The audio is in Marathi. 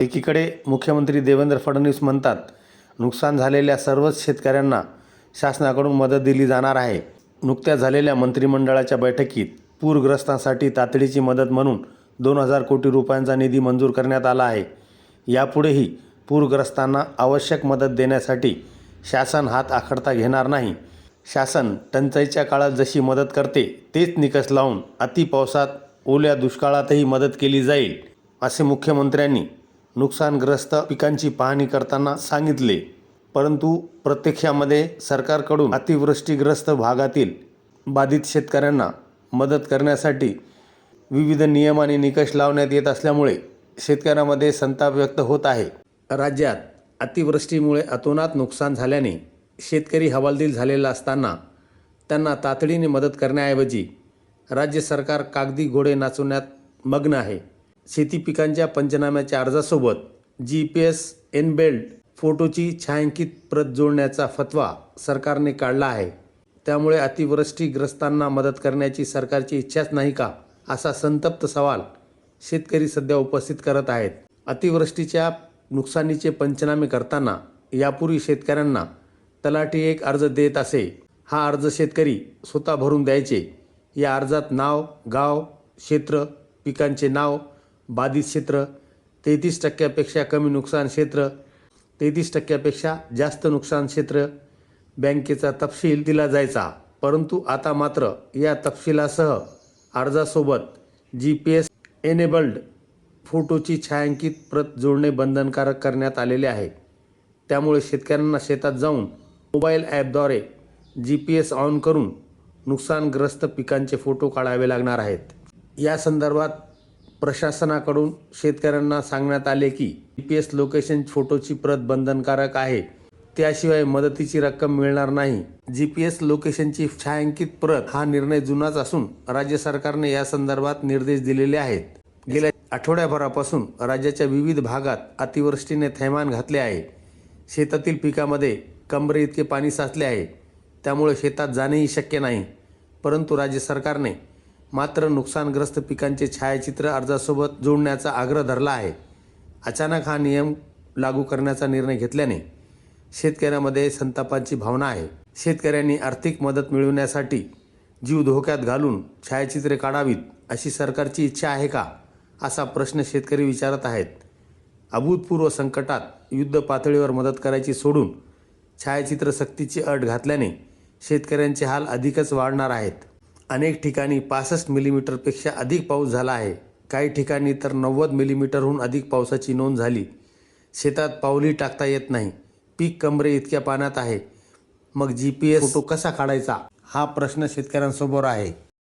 एकीकडे मुख्यमंत्री देवेंद्र फडणवीस म्हणतात नुकसान झालेल्या सर्वच शेतकऱ्यांना शासनाकडून मदत दिली जाणार आहे. नुकत्याच झालेल्या मंत्रिमंडळाच्या बैठकीत पूरग्रस्तांसाठी तातडीची मदत म्हणून दोन हजार कोटी रुपयांचा निधी मंजूर करण्यात आला आहे. यापुढेही पूरग्रस्तांना आवश्यक मदत देण्यासाठी शासन हात आखडता घेणार नाही. शासन टंचाईच्या काळात जशी मदत करते तेच निकष लावून अतिपावसात ओल्या दुष्काळातही मदत केली जाईल असे मुख्यमंत्र्यांनी नुकसानग्रस्त पिकांची पाहणी करताना सांगितले. परंतु प्रत्यक्षामध्ये सरकारकडून अतिवृष्टीग्रस्त भागातील बाधित शेतकऱ्यांना मदत करण्यासाठी विविध नियम आणि निकष लावण्यात येत असल्यामुळे शेतकऱ्यांमध्ये संताप व्यक्त होत आहे. राज्यात अतिवृष्टीमुळे अतोनात नुकसान झाल्याने शेतकरी हवालदिल झालेला असताना त्यांना तातडीने मदत करण्याऐवजी राज्य सरकार कागदी घोडे नाचवण्यात मग्न आहे. शेती पिकांच्या पंचनाम्याच्या अर्जासोबत जी पी एस एनबेल्ड फोटोची छायांकित प्रत जोडण्याचा फतवा सरकारने काढला आहे. त्यामुळे अतिवृष्टीग्रस्तांना मदत करण्याची सरकारची इच्छाच नाही का असा संतप्त सवाल शेतकरी सध्या उपस्थित करत आहेत. अतिवृष्टीच्या नुकसानीचे पंचनामे करताना यापूर्वी शेतकऱ्यांना तलाठी एक अर्ज देत असे. हा अर्ज शेतकरी स्वतः भरून द्यायचे. या अर्जात नाव गाव क्षेत्र पिकांचे नाव बाधित क्षेत्र तेहतीस टक्क्यापेक्षा कमी नुकसान क्षेत्र तेहतीस टक्क्यापेक्षा जास्त नुकसान क्षेत्र. बँकेचा तपशील दिला जायचा परंतु आता मात्र या तपशिलासह अर्जासोबत जी पी एस एनेबल्ड फोटोची छायांकित प्रत जोडणे बंधनकारक करण्यात आलेले आहे. त्यामुळे शेतकऱ्यांना शेतात जाऊन मोबाईल ॲपद्वारे जी पी एस ऑन करून नुकसानग्रस्त पिकांचे फोटो काढावे लागणार आहेत. या संदर्भात प्रशासनाकडून शेतकऱ्यांना सांगण्यात आले की जी पी एस लोकेशन फोटोची प्रत बंधनकारक आहे. त्याशिवाय मदतीची रक्कम मिळणार नाही. जी पी एस लोकेशनची छायांकित प्रत हा निर्णय जुनाच असून राज्य सरकारने या संदर्भात निर्देश दिलेले आहेत. गेल्या आठवड्याभरापासून राज्याच्या विविध भागात अतिवृष्टीने थैमान घातले आहे. शेतातील पिकामध्ये कमरे इतके पाणी साचले आहे. त्यामुळे शेतात जाणेही शक्य नाही. परंतु राज्य सरकारने मात्र नुकसानग्रस्त पिकांचे छायाचित्र अर्जासोबत जोडण्याचा आग्रह धरला आहे. अचानक हा नियम लागू करण्याचा निर्णय घेतल्याने शेतकऱ्यामध्ये संतापाची भावना आहे. शेतकऱ्यांनी आर्थिक मदत मिळवण्यासाठी जीव धोक्यात घालून छायाचित्रे काढावीत अशी सरकारची इच्छा आहे का असा प्रश्न शेतकरी विचारत आहेत. अभूतपूर्व संकटात युद्ध पातळीवर मदत करायची सोडून छायाचित्र सक्तीची अट घातल्याने शेतकऱ्यांचे हाल अधिकच वाढणार आहेत. अनेक ठिकाणी पासष्ट मिलीमीटरपेक्षा अधिक पाऊस झाला आहे. काही ठिकाणी तर नव्वद मिलीमीटरहून अधिक पावसाची नोंद झाली. शेतात पाऊली टाकता येत नाही. पीक कमरे इतक्या पाण्यात आहे. मग जी पी एस फोटो कसा काढायचा? हा प्रश्न शेतकऱ्यांसमोर आहे.